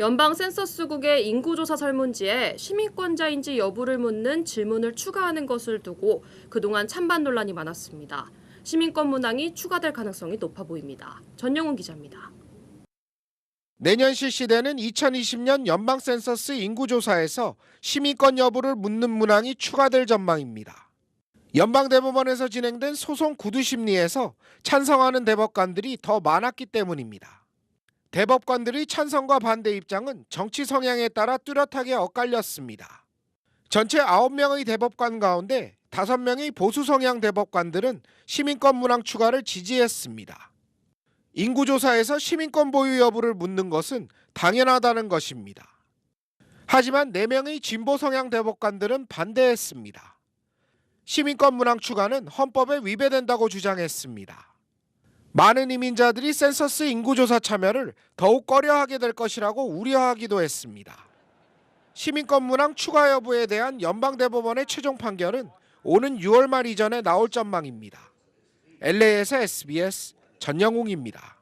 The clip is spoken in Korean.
연방 센서스국의 인구조사 설문지에 시민권자인지 여부를 묻는 질문을 추가하는 것을 두고 그동안 찬반 논란이 많았습니다. 시민권 문항이 추가될 가능성이 높아 보입니다. 전영훈 기자입니다. 내년 실시되는 2020년 연방 센서스 인구조사에서 시민권 여부를 묻는 문항이 추가될 전망입니다. 연방대법원에서 진행된 소송 구두 심리에서 찬성하는 대법관들이 더 많았기 때문입니다. 대법관들의 찬성과 반대 입장은 정치 성향에 따라 뚜렷하게 엇갈렸습니다. 전체 9명의 대법관 가운데 5명의 보수 성향 대법관들은 시민권 문항 추가를 지지했습니다. 인구조사에서 시민권 보유 여부를 묻는 것은 당연하다는 것입니다. 하지만 4명의 진보 성향 대법관들은 반대했습니다. 시민권 문항 추가는 헌법에 위배된다고 주장했습니다. 많은 이민자들이 센서스 인구조사 참여를 더욱 꺼려하게 될 것이라고 우려하기도 했습니다. 시민권 문항 추가 여부에 대한 연방대법원의 최종 판결은 오는 6월 말 이전에 나올 전망입니다. LA에서 SBS 전영웅입니다.